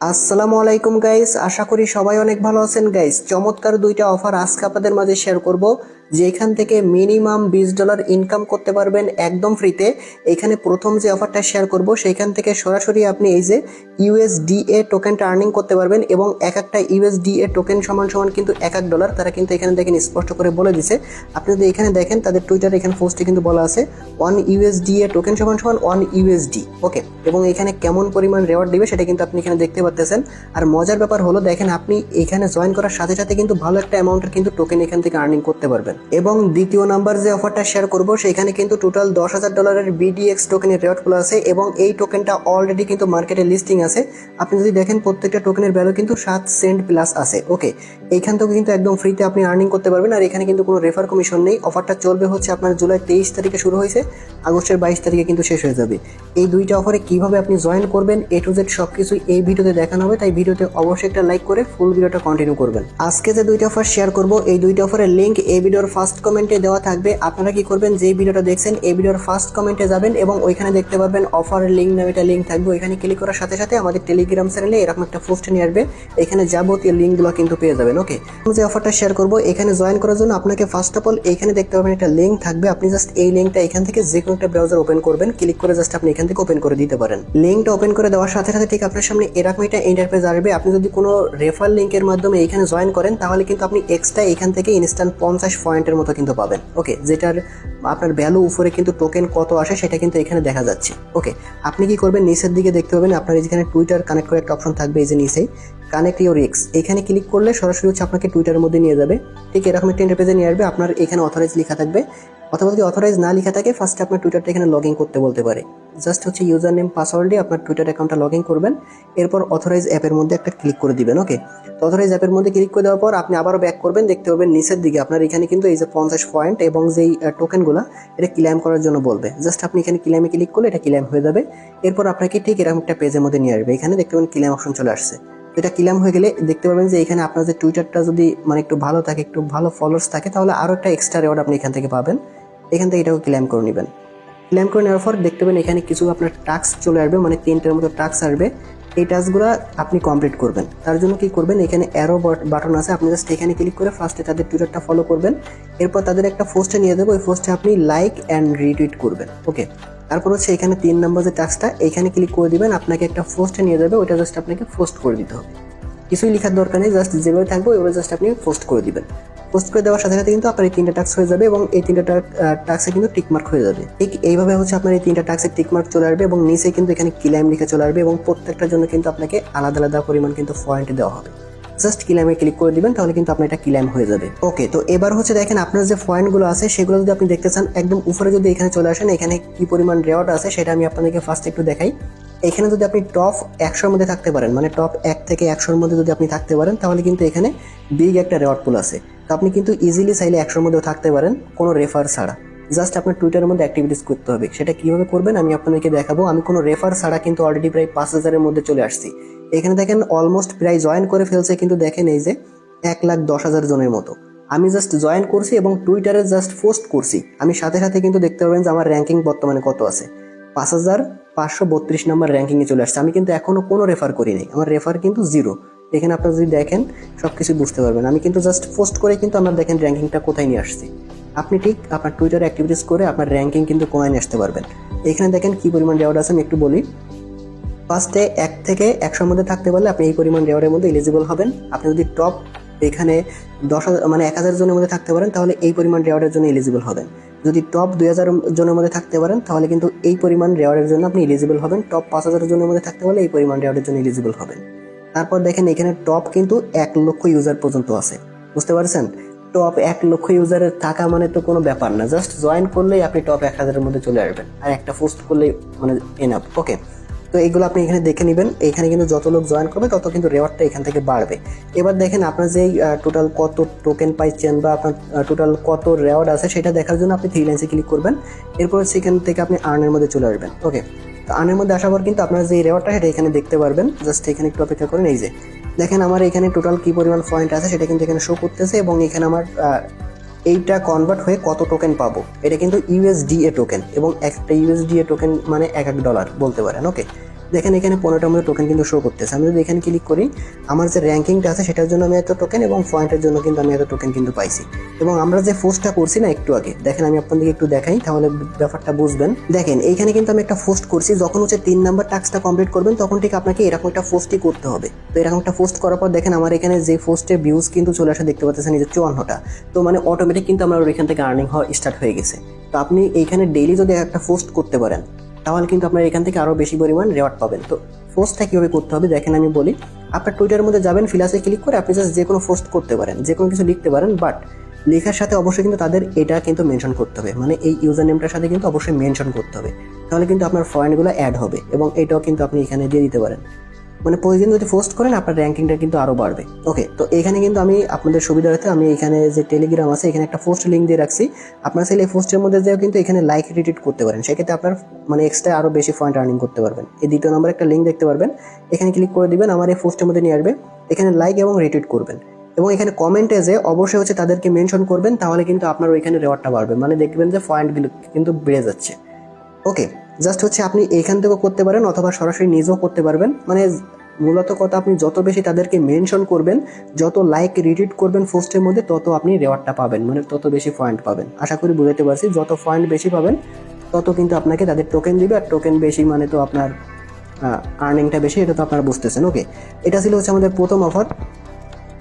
আসসালামু আলাইকুম গাইস আশা করি সবাই অনেক ভালো আছেন গাইস চমৎকার দুইটা অফার আজকে আপনাদের মাঝে শেয়ার করব। যেখান থেকে মিনিমাম বিশ ডলার ইনকাম করতে পারবেন একদম ফ্রিতে। এখানে প্রথম যে অফারটা শেয়ার করব সেইখান থেকে সরাসরি আপনি এই যে ইউএসডিএ টোকেনটা আর্নিং করতে পারবেন এবং এক একটা ইউএসডিএ টোকেন সমান সমান কিন্তু এক এক ডলার তারা কিন্তু এখানে দেখেন স্পষ্ট করে বলে দিছে। আপনি যদি এখানে দেখেন, তাদের টুইটার এখানে পোস্টে কিন্তু বলা আছে ওয়ান ইউএসডিএ টোকেন সমান সমান ওয়ান ইউএসডি ওকে এবং এখানে কেমন পরিমাণ রেওয়ার্ড দিবে সেটা কিন্তু আপনি এখানে দেখতে পাচ্ছেন আর মজার ব্যাপার হলো, দেখেন আপনি এখানে জয়েন করার সাথে সাথে কিন্তু ভালো একটা অ্যামাউন্টের কিন্তু টোকেন এখান থেকে আর্নিং করতে পারবেন। এবং দ্বিতীয় নাম্বার যে অফারটা শেয়ার করব, সেখানে কিন্তু টোটাল দশ হাজার ডলারের বিডিএক্স টোকেনের রেওয়ার্ডগুলো আছে এবং এই টোকেনটা অলরেডি কিন্তু মার্কেটে লিস্টিং আছে। আপনি যদি দেখেন প্রত্যেকটা টোকেনের ভ্যালু কিন্তু সাত সেন্ট প্লাস আছে ওকে এইখান থেকে কিন্তু একদম ফ্রিতে আপনি আর্নিং করতে পারবেন আর এখানে কিন্তু কোনো রেফার কমিশন নেই। অফারটা চলবে হচ্ছে আপনার জুলাই তেইশ তারিখে শুরু হয়েছে, আগস্টের বাইশ তারিখে কিন্তু শেষ হয়ে যাবে। এই দুইটা অফারে কীভাবে আপনি জয়েন করবেন এ টু জেড সব কিছু এই ভিডিওতে দেখানো হবে, তাই ভিডিওতে অবশ্যই একটা লাইক করে ফুল ভিডিওটা কন্টিনিউ করবেন। আজকে যে দুইটা অফার শেয়ার করব, এই দুইটা অফারের লিঙ্ক এই ভিডিওর ফার্স্ট কমেন্টে দেওয়া থাকবে। আপনারা কি করবেন? যে ভিডিওটা দেখছেন, এই ভিডিওর ফার্স্ট কমেন্টে যাবেন এবং ওইখানে দেখতে পারবেন অফার লিঙ্ক নামে একটা লিঙ্ক থাকবে। ওইখানে ক্লিক করার সাথে সাথে আমাদের টেলিগ্রাম চ্যানেলে এরকম একটা পোস্ট নিয়ে আসবে। এখানে যাবতীয় লিঙ্কগুলো কিন্তু পেয়ে যাবেন ওকে আমি যে অফারটা শেয়ার করব, এখানে জয়েন করার জন্য আপনাকে ফার্স্ট অফ অল এখানে দেখতে পাবেন একটা লিঙ্ক থাকবে। আপনি জাস্ট এই লিঙ্কটা এখান থেকে যে কোনো একটা ব্রাউজার ওপেন করবেন। ক্লিক করে জাস্ট আপনি এখান থেকে ওপেন করে দিতে পারেন। লিঙ্কটা ওপেন করে দেওয়ার সাথে সাথে ঠিক আপনার সামনে এরকম একটা ইন্টারফেস আসবে। আপনি যদি কোনো রেফার লিঙ্কের মাধ্যমে এখানে জয়েন করেন, তাহলে কিন্তু আপনি এক্সট্রা এখান থেকে ইনস্ট্যান্ট পঞ্চাশ পয়েন্টের মতো কিন্তু পাবেন। ওকে, যেটার আপনার ভ্যালু উপরে কিন্তু টোকেন কত আসে সেটা কিন্তু এখানে দেখা যাচ্ছে। ওকে, আপনি কি করবেন? নিচের দিকে দেখতে পাবেন আপনার যেখানে টুইটার কানেক্ট করে একটা অপশন থাকবে এই যে নিচেই। কানেক্ট ইউর এক্স এখানে ক্লিক করলে সরাসরি হচ্ছে আপনাকে টুইটারের মধ্যে নিয়ে যাবে। ঠিক এরকম একটা ইন্টারপেজে নিয়ে আসবে। আপনার এখানে অথরাইজ লেখা থাকবে। অথবা যদি অথরাইজ না লেখা থাকে ফার্স্টে আপনার টুইটারটা এখানে লগ ইন করতে বলতে পারে। জাস্ট হচ্ছে ইউজার নেম পাসওয়ার্ড দিয়ে আপনার টুইটার অ্যাকাউন্টটা লগ ইন করবেন। এরপর অথরাইজ অ্যাপের মধ্যে একটা ক্লিক করে দিবেন ওকে তো অথরাইজ অ্যাপের মধ্যে ক্লিক করে দেওয়ার পর আপনি আবারও ব্যাক করবেন, দেখতে পাবেন নিচের দিকে আপনার এখানে কিন্তু এই যে পঞ্চাশ পয়েন্ট এবং যেই টোকেনগুলো এটা ক্লেম করার জন্য বলবে। জাস্ট আপনি এখানে ক্লেমে ক্লিক করলে এটা ক্লেম হয়ে যাবে। এরপর আপনাকে ঠিক এরকম একটা পেজের মধ্যে নিয়ে আসবে। এখানে দেখতে পাবেন ক্লেম অপশন চলে আসছে। এটা ক্লেম হয়ে গেলে দেখতে পাবেন যে এখানে আপনার যে টুইটারটা যদি মানে একটু ভালো থাকে, একটু ভালো ফলোয়ার্স থাকে, তাহলে আরও একটা এক্সট্রা রেওয়ার্ড আপনি এখান থেকে পাবেন। এখান থেকে এটাও ক্লেম করে নেবেন। ক্লেম করে নেওয়ার পর দেখতে পাবেন এখানে কিছু আপনার টাস্ক চলে আসবে মানে তিনটার মতো টাস্ক আসবে। এই টাস্কগুলো আপনি কমপ্লিট করবেন। তার জন্য কি করবেন, এখানে অ্যারো বাটন আছে, আপনি জাস্ট এখানে ক্লিক করে ফার্স্টে তাদের টুইটারটা ফলো করবেন। এরপর তাদের একটা পোস্টে নিয়ে দেবো ওই পোস্টে আপনি লাইক অ্যান্ড রিটুইট করবেন ওকে তারপর হচ্ছে এখানে তিন নম্বর যে টাস্কটা এখানে ক্লিক করে দিবেন, আপনাকে একটা পোস্টে নিয়ে দেবে ওইটা জাস্ট আপনাকে পোস্ট করে দিতে হবে। কিছুই লেখার দরকার নেই জাস্ট যেভাবে থাকবে, ওইভাবে জাস্ট আপনি পোস্ট করে দিবেন। পোস্ট করে দেওয়ার সাথে সাথে কিন্তু আপনার এই তিনটা টাস্ক হয়ে যাবে এবং এই তিনটা টাস্কে কিন্তু টিকমার্ক হয়ে যাবে। ঠিক এইভাবে হচ্ছে আপনার এই তিনটা টাস্কে টিকমার্ক চলে আসবে এবং নিচে কিন্তু এখানে কিলাইম লিখে চলে আসবে এবং প্রত্যেকটার জন্য কিন্তু আপনাকে আলাদা আলাদা পরিমাণ কিন্তু পয়েন্ট দেওয়া হবে। জাস্ট কিলামে ক্লিক করে দিবেন, তাহলে কিন্তু আপনার এটা কিলাম হয়ে যাবে। ওকে তো এবার হচ্ছে দেখেন আপনার যে পয়েন্টগুলো আছে, সেগুলো যদি আপনি দেখতে চান, একদম উপরে যদি এখানে চলে আসেন, এখানে কি পরিমাণ রেওয়ার্ড আছে সেটা আমি আপনাদেরকে ফার্স্ট একটু দেখাই। এখানে যদি আপনি টপ একশোর মধ্যে থাকতে পারেন মানে টপ এক থেকে একশোর মধ্যে যদি আপনি থাকতে পারেন, তাহলে কিন্তু এখানে বিগ একটা রেওয়ার্ড পুল আছে। তো আপনি কিন্তু ইজিলি চাইলে একশোর মধ্যেও থাকতে পারেন, কোনো রেফার ছাড়া। জাস্ট আপনার টুইটারের মধ্যে অ্যাক্টিভিটিস করতে হবে। সেটা কীভাবে করবেন আমি আপনাদেরকে দেখাবো। আমি কোনো রেফার ছাড়া কিন্তু অলরেডি প্রায় পাঁচ হাজারের মধ্যে চলে আসছি। এখানে দেখেন অলমোস্ট প্রায় জয়েন করে ফেলছে কিন্তু দেখেন এই যে এক লাখ দশ হাজার জনের মতো। আমি জাস্ট জয়েন করছি এবং টুইটারে জাস্ট পোস্ট করছি। আমি সাথে সাথে কিন্তু দেখতে পাবেন যে আমার র্যাঙ্কিং বর্তমানে কত আছে। পাঁচ হাজার পাঁচশো বত্রিশ নম্বর র্যাঙ্কিংয়ে চলে আসছে। আমি কিন্তু এখনও কোনো রেফার করিনি। আমার রেফার কিন্তু জিরো এখানে আপনারা যদি দেখেন সব কিছু বুঝতে পারবেন। আমি কিন্তু জাস্ট পোস্ট করে কিন্তু আমার দেখেন র্যাঙ্কিংটা কোথায় নিয়ে আসছি। আপনি ঠিক আপনার টুইটার অ্যাক্টিভিটিস করে আপনার র্যাঙ্কিং কিন্তু কমায় নিয়ে আসতে পারবেন। এখানে দেখেন কি পরিমাণ রেওয়ার্ড আছে, আমি একটু বলি। ফার্স্টে এক থেকে একশোর মধ্যে থাকতে পারলে আপনি এই পরিমাণ রেওয়ার্ডের মধ্যে এলিজিবল হবেন। আপনি যদি টপ এখানে দশ মানে এক হাজার জনের মধ্যে থাকতে পারেন, তাহলে এই পরিমাণ রেওয়ার্ডের জন্য এলিজিবল হবেন। যদি টপ দুই হাজার জনের মধ্যে থাকতে পারেন, তাহলে কিন্তু এই পরিমাণ রেওয়ার্ডের জন্য আপনি এলিজিবল হবেন। টপ পাঁচ হাজার জনের মধ্যে থাকতে পারলে এই পরিমাণ রেওয়ার্ডের জন্য এলিজিবল হবেন। তারপর দেখেন এখানে টপ কিন্তু এক লক্ষ ইউজার পর্যন্ত আছে। বুঝতে পারছেন? টপ এক লক্ষ ইউজারের থাকা মানে তো কোনো ব্যাপার না। জাস্ট জয়েন করলেই আপনি টপ এক হাজারের মধ্যে চলে আসবেন। আর একটা পোস্ট করলেই মানে এনাফ ওকে তো এইগুলো আপনি এখানে দেখে নেবেন। এখানে কিন্তু যত লোক জয়েন করবে, তত কিন্তু রেওয়ার্ডটা এখান থেকে বাড়বে। এবার দেখেন আপনার যেই টোটাল কত টোকেন পাইছেন বা আপনার টোটাল কত রেওয়ার্ড আছে, সেটা দেখার জন্য আপনি থ্রি লাইন্সে ক্লিক করবেন। এরপর সেখান থেকে আপনি আর্নের মধ্যে চলে আসবেন। ওকে তো আর্নের মধ্যে আসার পর কিন্তু আপনার যে রেওয়ার্ডটা সেটা এখানে দেখতে পারবেন। জাস্ট এখানে একটু অপেক্ষা করেন, এই যে। দেখেন আমার এখানে টোটাল কী পরিমাণ পয়েন্ট আছে সেটা কিন্তু এখানে শো করতেছে এবং এখানে আমার এইটা কনভার্ট হয়ে কত টোকেন পাবো? এটা কিন্তু ইউএসডিএ টোকেন এবং একটা ইউএসডিএ টোকেন মানে এক এক ডলার বলতে পারেন ওকে দেখেন এখানে পনেরোটার মধ্যে টোকেন কিন্তু শো করতেছে। আমি যদি এখানে ক্লিক করি, আমার যে র্যাঙ্কিংটা আছে সেটার জন্য আমি এত টোকেন এবং পয়েন্টের জন্য কিন্তু আমি এত টোকেন কিন্তু পাইছি। এবং আমরা যে পোস্টটা করছি না একটু আগে, দেখেন আমি আপনাদেরকে একটু দেখাই, তাহলে ব্যাপারটা বুঝবেন। দেখেন এইখানে কিন্তু আমি একটা পোস্ট করছি, যখন হচ্ছে তিন নাম্বার টাস্কটা কমপ্লিট করবেন, তখন ঠিক আপনাকে এরকম একটা পোস্টই করতে হবে। তো এরকম একটা পোস্ট করার পর দেখেন আমার এখানে যে পোস্টের ভিউজ কিন্তু চলে আসে, দেখতে পাচ্ছেন এই যে চুয়ান্নটা। তো মানে অটোমেটিক কিন্তু আমার ওইখান থেকে আর্নিং হওয়া স্টার্ট হয়ে গেছে। তো আপনি এইখানে ডেইলি যদি একটা পোস্ট করতে পারেন তাহলে কিন্তু আপনার এখান থেকে আরও বেশি পরিমাণ রেওয়ার্ড পাবেন। তো পোস্টটা কীভাবে করতে হবে? দেখেন আমি বলি, আপনার টুইটারের মধ্যে যাবেন ফিলাসে ক্লিক করে আপনি জাস্ট যে কোনো পোস্ট করতে পারেন যে কোনো কিছু লিখতে পারেন বাট লেখার সাথে অবশ্যই কিন্তু তাদের এটা কিন্তু মেনশন করতে হবে। মানে এই ইউজার নেমটার সাথে কিন্তু অবশ্যই মেনশন করতে হবে। তাহলে কিন্তু আপনার ফয়েন্টগুলো অ্যাড হবে এবং এটাও কিন্তু আপনি এখানে দিয়ে দিতে পারেন। মানে প্রতিদিন যদি পোস্ট করেন, আপনার র্যাঙ্কিংটা কিন্তু আরও বাড়বে। ওকে তো এখানে কিন্তু আমি আপনাদের সুবিধার্থে আমি এখানে যে টেলিগ্রাম আছে, এখানে একটা পোস্ট লিঙ্ক দিয়ে রাখছি। আপনার চাইলে এই পোস্টের মধ্যে যেও কিন্তু এখানে লাইক রিটিট করতে পারেন। সেক্ষেত্রে আপনার মানে এক্সট্রা আরও বেশি পয়েন্ট আর্নিং করতে পারবেন। এই দ্বিতীয় নম্বর একটা লিঙ্ক দেখতে পারবেন। এখানে ক্লিক করে দিবেন, আমার এই পোস্টের মধ্যে নিয়ে আসবে। এখানে লাইক এবং রিটিট করবেন। এবং এখানে কমেন্টে যে অবশ্যই হচ্ছে তাদেরকে মেনশন করবেন, তাহলে কিন্তু আপনার ওইখানে রেওয়ার্ডটা বাড়বে। মানে দেখবেন যে পয়েন্টগুলো কিন্তু বেড়ে যাচ্ছে। ওকে জাস্ট হচ্ছে আপনি এখান থেকেও করতে পারেন অথবা সরাসরি নিজেও করতে পারবেন। মানে মূলত কথা আপনি যত বেশি তাদেরকে মেনশন করবেন, যত লাইক রিটিট করবেন পোস্টের মধ্যে, তত আপনি রেওয়ার্ডটা পাবেন মানে তত বেশি পয়েন্ট পাবেন। আশা করি বুঝাতে পারছি, যত পয়েন্ট বেশি পাবেন, তত কিন্তু আপনাকে তাদের টোকেন দিবে, আর টোকেন বেশি মানে তো আপনার আর্নিংটা বেশি, এটা তো আপনারা বুঝতেছেন। ওকে এটা ছিল হচ্ছে আমাদের প্রথম অফার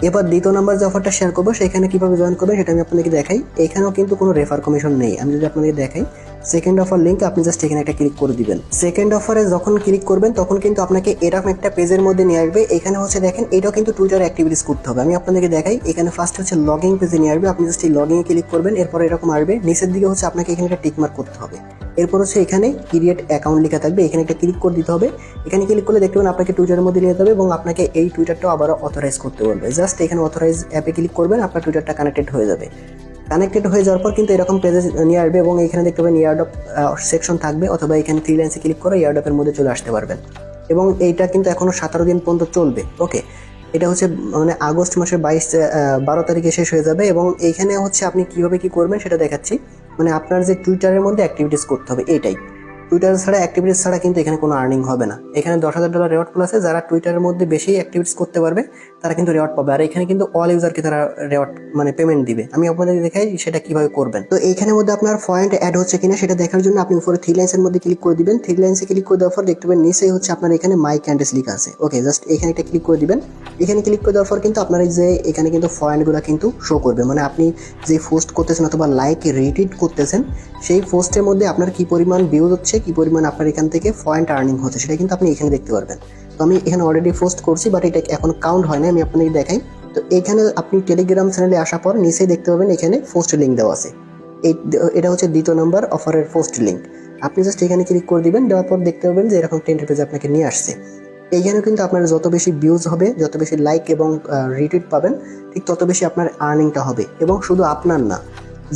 এবার দ্বিতীয় নাম্বার যে অফারটা শেয়ার করব, সেখানে কীভাবে জয়েন করবেন সেটা আমি আপনাদেরকে দেখাই। এখানেও কিন্তু কোনো রেফার কমিশন নেই। আমি যদি আপনাদেরকে দেখাই সেকেন্ড অফার লিঙ্ক আপনি জাস্ট এখানে একটা ক্লিক করে দিবেন। সেকেন্ড অফারে যখন ক্লিক করবেন, তখন কিন্তু আপনাকে এরকম একটা পেজের মধ্যে নিয়ে আসবে। এখানে হচ্ছে দেখেন, এটাও কিন্তু টুইটার অ্যাক্টিভিটিস করতে হবে। আমি আপনাদেরকে দেখাই, এখানে ফার্স্ট হচ্ছে লগিং পেজে নিয়ে আসবে। আপনি জাস্ট এই লগিংয়ে ক্লিক করবেন, এরপর এরকম আসবে। নিচের দিকে হচ্ছে আপনাকে এখানে একটা টিকমার্ক করতে হবে। এরপর হচ্ছে এখানে ক্রিয়েট অ্যাকাউন্ট লেখা থাকবে। এখানে একটা ক্লিক করে দিতে হবে। এখানে ক্লিক করলে দেখতে পাবেন আপনাকে টুইটারের মধ্যে নিয়ে যেতে হবে এবং আপনাকে এই টুইটারটাও আবারও অথরাইজ করতে বলবে। জাস্ট এখানে অথরাইজ অ্যাপে ক্লিক করবেন, আপনার টুইটারটা কানেক্টেড হয়ে যাবে। কানেক্টেড হয়ে যাওয়ার পর কিন্তু এরকম পেজে নিয়ে আসবে এবং এখানে দেখতে পাবেন ইয়ারডপ সেকশন থাকবে অথবা এখানে থ্রি লাইন্সে ক্লিক করে ইয়ারডপের মধ্যে চলে আসতে পারবেন। এবং এইটা কিন্তু এখনও সতেরো দিন পর্যন্ত চলবে। ওকে এটা হচ্ছে মানে আগস্ট মাসের বাইশ বারো তারিখে শেষ হয়ে যাবে এবং এইখানে হচ্ছে আপনি কীভাবে কী করবেন সেটা দেখাচ্ছি। মানে আপনার যে টুইটারের মধ্যে অ্যাক্টিভিটিস করতে হবে এইটাই টুইটার ছাড়া অ্যাক্টিভিটিস ছাড়া কিন্তু এখানে কোনো আর্নিং হবে না। এখানে দশ হাজার ডলার রেওয়ার্ড প্লাসে যারা টুইটারের মধ্যে বেশি অ্যাক্টিভিটিস করতে পারবে, তারা কিন্তু রেওয়ার্ড পাবে। আর এখানে কিন্তু অল ইউজারকে তারা রেওয়ার্ড মানে পেমেন্ট দিবে। আমি আপনাদের দেখাই সেটা কীভাবে করবেন। তো এইখানের মধ্যে আপনার পয়েন্ট অ্যাড হচ্ছে কিনা সেটা দেখার জন্য আপনি উপরে থ্রি লাইন্সের মধ্যে ক্লিক করে দিবেন। থ্রি লাইন্সে ক্লিক করে দেওয়ার পর দেখতে পাবেন নিচেই হচ্ছে আপনার এখানে মাই ক্যান্ডেস লিখা আছে। ওকে জাস্ট এখানে একটা ক্লিক করে দিবেন। এখানে ক্লিক করে দেওয়ার পর কিন্তু আপনার এই যে এখানে কিন্তু পয়েন্টগুলো কিন্তু শো করবে। মানে আপনি যে পোস্ট করতেছেন অথবা লাইক রিটিট করতেছেন, সেই পোস্টের মধ্যে আপনার কি পরিমাণ ভিউজ হচ্ছে কি পরিমাণ আপনার এখান থেকে পয়েন্ট আর্নিং হচ্ছে সেটা কিন্তু আপনি এখানে দেখতে পারবেন। তো আমি এখানে অলরেডি পোস্ট করছি বাট এটা এখন কাউন্ট হয় না আমি আপনাকে দেখাই। তো এখানে আপনি টেলিগ্রাম চ্যানেলে আসার পর নিচেই দেখতে পাবেন এখানে পোস্ট লিঙ্ক দেওয়া আছে। এটা হচ্ছে দ্বিতীয় নম্বর অফারের পোস্ট লিঙ্ক আপনি জাস্ট এখানে ক্লিক করে দিবেন, দেওয়ার পর দেখতে পাবেন যে এরকম টেন্টের পেজ আপনাকে নিয়ে আসছে। এইখানেও কিন্তু আপনার যত বেশি ভিউজ হবে, যত বেশি লাইক এবং রিটুইট পাবেন, ঠিক তত বেশি আপনার আর্নিংটা হবে। এবং শুধু আপনার না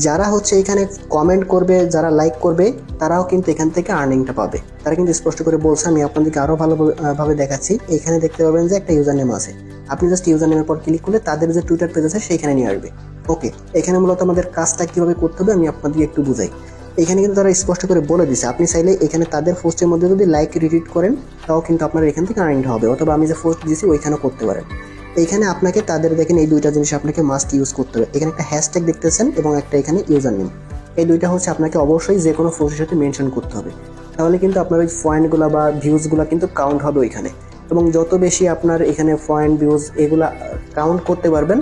যারা হচ্ছে এখানে কমেন্ট করবে, যারা লাইক করবে, তারাও কিন্তু এখান থেকে আর্নিংটা পাবে। তারা কিন্তু স্পষ্ট করে বলছে, আমি আপনাদেরকে আরও ভালোভাবে দেখাচ্ছি। এখানে দেখতে পাবেন যে একটা ইউজার নেম আছে। আপনি জাস্ট ইউজার নেমের পর ক্লিক করলে তাদের যে টুইটার পেজ আছে সেইখানে নিয়ে আসবে। ওকে এখানে মূলত আমাদের কাজটা কীভাবে করতে হবে, আমি আপনাদেরকে একটু বুঝাই। এখানে কিন্তু তারা স্পষ্ট করে বলে দিছে, আপনি চাইলে এখানে তাদের পোস্টের মধ্যে যদি লাইক রিটিট করেন, তাও কিন্তু আপনার এখান থেকে আর্নিংটা হবে। অথবা আমি যে পোস্ট দিয়েছি, ওইখানেও করতে পারেন। এইখানে আপনাকে তাদের দেখেন এই দুইটা জিনিস আপনাকে মাস্ট ইউজ করতে হবে। এখানে একটা হ্যাশট্যাগ দেখতেছেন এবং একটা এখানে ইউজার নেম এই দুইটা হচ্ছে আপনাকে অবশ্যই যে কোনো পোস্টের সাথে মেনশন করতে হবে। তাহলে কিন্তু আপনার ওই পয়েন্টগুলো বা ভিউজগুলো কিন্তু কাউন্ট হবে ওইখানে। এবং যত বেশি আপনার এখানে পয়েন্ট ভিউজ এগুলা কাউন্ট করতে পারবেন,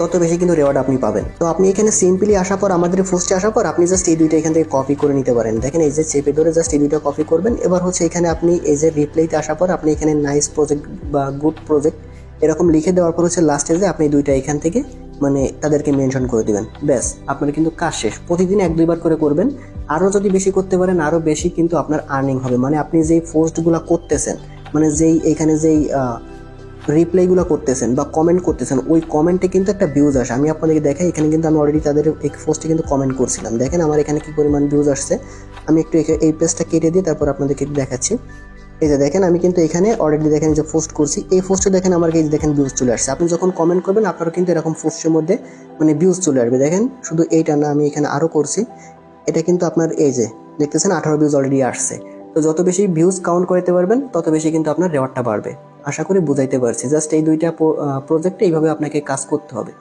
তত বেশি কিন্তু রেওয়ার্ড আপনি পাবেন। তো আপনি এখানে সিম্পলি আসার পর, আমাদের পোস্টে আসার পর, আপনি জাস্ট এই দুইটা এখান থেকে কপি করে নিতে পারেন। দেখেন এই যে চেপে ধরে জাস্ট এই দুইটা কপি করবেন। এবার হচ্ছে এখানে আপনি এই যে রিপ্লাইতে আসার পর, আপনি এখানে নাইস প্রজেক্ট বা গুড প্রজেক্ট এরকম লিখে দেওয়ার পর হচ্ছে লাস্টে যে আপনি দুইটা এখান থেকে মানে তাদেরকে মেনশন করে দিবেন। ব্যাস, আপনার কিন্তু কাজ শেষ। প্রতিদিন এক দুইবার করে করবেন। আরও যদি বেশি করতে পারেন, আরও বেশি কিন্তু আপনার আর্নিং হবে। মানে আপনি যেই পোস্টগুলো করতেছেন মানে যেই এখানে যেই রিপ্লাইগুলো করতেছেন বা কমেন্ট করতেছেন, ওই কমেন্টে কিন্তু একটা ভিউজ আসে। আমি আপনাদেরকে দেখাই, এখানে কিন্তু আমি অলরেডি তাদের এই পোস্টে কিন্তু কমেন্ট করছিলাম। দেখেন আমার এখানে কি পরিমাণ ভিউজ আসছে। আমি একটু এই পেজটা কেটে দিয়ে তারপর আপনাদেরকে দেখাচ্ছি। এই যে দেখেন, আমি কিন্তু এখানে অলরেডি দেখেন যে পোস্ট করছি। এই পোস্টে দেখেন আমার এই দেখেন ভিউজ চলে আসছে। আপনি যখন কমেন্ট করবেন, আপনারও কিন্তু এরকম পোস্টের মধ্যে মানে ভিউজ চলে আসবে। দেখেন, শুধু এইটা না, আমি এখানে আরও করছি। এটা কিন্তু আপনার এই যে, দেখতেছেন আঠারো ভিউজ অলরেডি আসছে। তো যত বেশি ভিউজ কাউন্ট করতে পারবেন, তত বেশি কিন্তু আপনার রেওয়ার্ডটা বাড়বে। আশা করি বুঝাইতে পারছি। জাস্ট এই দুইটা প্রজেক্টে এইভাবে আপনাকে কাজ করতে হবে।